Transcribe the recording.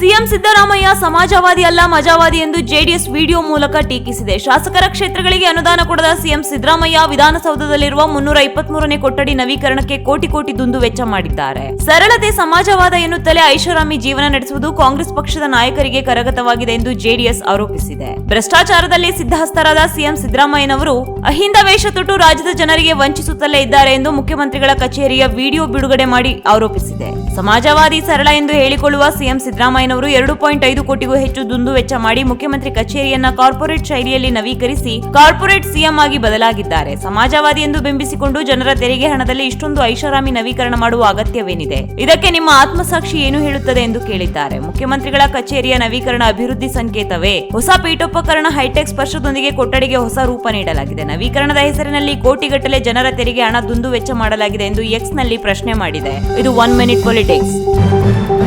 CM Siddaramaiah ಸಮಾಜವಾದಿ ಅಲ್ಲ, ಮಜಾವಾದಿ ಎಂದು JDS video ಮೂಲಕ ಟೀಕಿಸಿದೆ. ಶಾಸಕರ ಕ್ಷೇತ್ರಗಳಿಗೆ ಅನುದಾನ ಕೊಡದ ಸಿಎಂ ಸಿದ್ದರಾಮಯ್ಯ ವಿಧಾನಸೌಧದಲ್ಲಿರುವ ಮುನ್ನೂರ ಇಪ್ಪತ್ಮೂರನೇ ಕೊಠಡಿ ನವೀಕರಣಕ್ಕೆ ಕೋಟಿ ಕೋಟಿ ದುಂದು ವೆಚ್ಚ ಮಾಡಿದ್ದಾರೆ. ಸರಳತೆ ಸಮಾಜವಾದ ಎನ್ನುತ್ತಲೇ ಐಷಾರಾಮಿ ಜೀವನ ನಡೆಸುವುದು ಕಾಂಗ್ರೆಸ್ ಪಕ್ಷದ ನಾಯಕರಿಗೆ ಕರಗತವಾಗಿದೆ ಎಂದು ಜೆಡಿಎಸ್ ಆರೋಪಿಸಿದೆ. ಭ್ರಷ್ಟಾಚಾರದಲ್ಲಿ ಸಿದ್ಧಹಸ್ತರಾದ ಸಿಎಂ ಸಿದ್ದರಾಮಯ್ಯನವರು ಅಹಿಂದ ವೇಷ ತೊಟ್ಟು ರಾಜ್ಯದ ಜನರಿಗೆ ವಂಚಿಸುತ್ತಲೇ ಇದ್ದಾರೆ ಎಂದು ಮುಖ್ಯಮಂತ್ರಿಗಳ ಕಚೇರಿಯ ವಿಡಿಯೋ ಬಿಡುಗಡೆ ಮಾಡಿ ಆರೋಪಿಸಿದೆ. ಸಮಾಜವಾದಿ ಸರಳ ಎಂದು ಹೇಳಿಕೊಳ್ಳುವ ಸಿಎಂ ಸಿದ್ದರಾಮಯ್ಯನವರು ಎರಡು ಪಾಯಿಂಟ್ ಐದು ಕೋಟಿಗೂ ಹೆಚ್ಚು ದುಂದು ವೆಚ್ಚ ಮಾಡಿ ಮುಖ್ಯಮಂತ್ರಿ ಕಚೇರಿಯನ್ನ ಕಾರ್ಪೊರೇಟ್ ಶೈಲಿಯಲ್ಲಿ ನವೀಕರಿಸಿ ಕಾರ್ಪೊರೇಟ್ ಸಿಎಂ ಆಗಿ ಬದಲಾಗಿದ್ದಾರೆ. ಸಮಾಜವಾದಿ ಎಂದು ಬಿಂಬಿಸಿಕೊಂಡು ಜನರ ತೆರಿಗೆ ಹಣದಲ್ಲಿ ಇಷ್ಟೊಂದು ಐಷಾರಾಮಿ ನವೀಕರಣ ಮಾಡುವ ಅಗತ್ಯವೇನಿದೆ? ಇದಕ್ಕೆ ನಿಮ್ಮ ಆತ್ಮಸಾಕ್ಷಿ ಏನು ಹೇಳುತ್ತದೆ ಎಂದು ಕೇಳಿದ್ದಾರೆ. ಮುಖ್ಯಮಂತ್ರಿಗಳ ಕಚೇರಿಯ ನವೀಕರಣ ಅಭಿವೃದ್ಧಿ ಸಂಕೇತವೇ? ಹೊಸ ಪೀಠೋಪಕರಣ ಹೈಟೆಕ್ ಸ್ಪರ್ಶದೊಂದಿಗೆ ಕೊಠಡಿಗೆ ಹೊಸ ರೂಪ ನೀಡಲಾಗಿದೆ. ನವೀಕರಣದ ಹೆಸರಿನಲ್ಲಿ ಕೋಟಿಗಟ್ಟಲೆ ಜನರ ತೆರಿಗೆ ಹಣ ದುಂದು ವೆಚ್ಚ ಮಾಡಲಾಗಿದೆ ಎಂದು ಎಕ್ಸ್ನಲ್ಲಿ ಪ್ರಶ್ನೆ ಮಾಡಿದೆ. ಇದು ಒನ್ ಮಿನಿಟ್ ಪೊಲಿಟಿಕ್ಸ್ updates.